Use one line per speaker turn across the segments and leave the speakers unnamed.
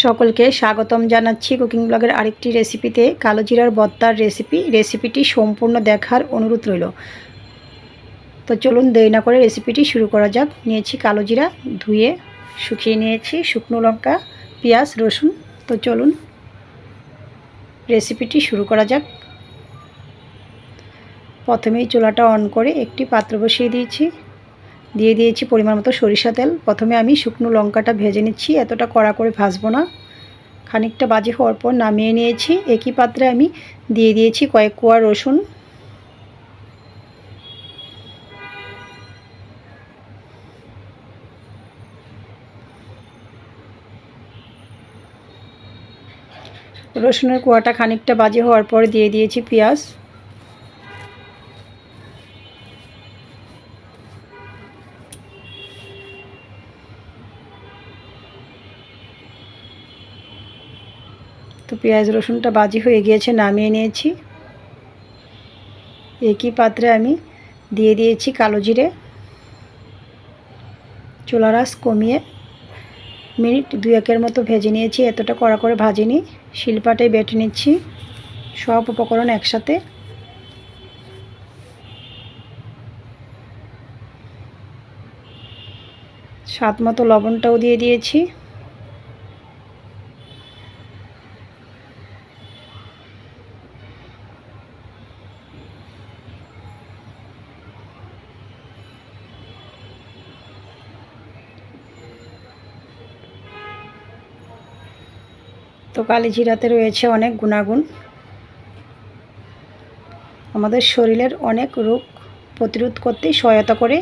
সকলকে স্বাগতম জানাচ্ছি কুকিং ব্লগের আরেকটি রেসিপিতে। কালো জিরার বত্তার রেসিপি, রেসিপিটি সম্পূর্ণ দেখার অনুরোধ রইল। তো চলুন দেরি না করে রেসিপিটি শুরু করা যাক। নিয়েছি কালো জিরা, ধুয়ে শুকিয়ে নিয়েছি শুকনো লঙ্কা, পেঁয়াজ, রসুন। তো চলুন রেসিপিটি শুরু করা যাক। প্রথমেই চুলাটা অন করে একটি পাত্র বসিয়ে দিয়েছি। দিয়ে দিয়েছি পরিমাণ মতো সরিষা তেল। প্রথমে আমি শুকনো লঙ্কাটা ভেজে নিচ্ছি, এতটা কড়া করে ভাজবো না। খানিকটা বাজে হওয়ার পর নামিয়ে নিয়েছি। একই পাত্রে আমি দিয়ে দিয়েছি কয়েক কোয়া রসুন। রসুনের কোয়াটা খানিকটা বাজে হওয়ার পর দিয়ে দিয়েছি পেঁয়াজ। তো পেঁয়াজ রসুনটা বাজি হয়ে গিয়েছে, নামিয়ে নিয়েছি। একই পাত্রে আমি দিয়ে দিয়েছি কালো জিরে। চুলা রাস কমিয়ে মিনিট দুই একের মতো ভেজে নিয়েছি, এতটা কড়া করে ভাজিনি। শিলপাটে বেটে নিচ্ছি, সব উপকরণ একসাথে। স্বাদ মতো লবণটাও দিয়ে দিয়েছি। তো কালি জিরাতে রয়েছে অনেক গুণাগুণ। আমাদের শরীরের অনেক রোগ প্রতিরোধ করতে সহায়তা করে।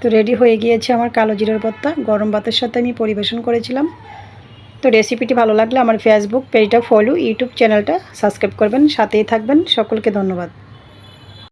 তো রেডি হয়ে গিয়েছে আমার কালো জিরার ভর্তা গরম ভাতের সাথে আমি পরিবেশন করেছিলাম। তো রেসিপিটি ভালো লাগলে আমার ফেসবুক পেজটা ফলো ইউটিউব চ্যানেলটা সাবস্ক্রাইব করবেন, সাথেই থাকবেন। সকলকে ধন্যবাদ।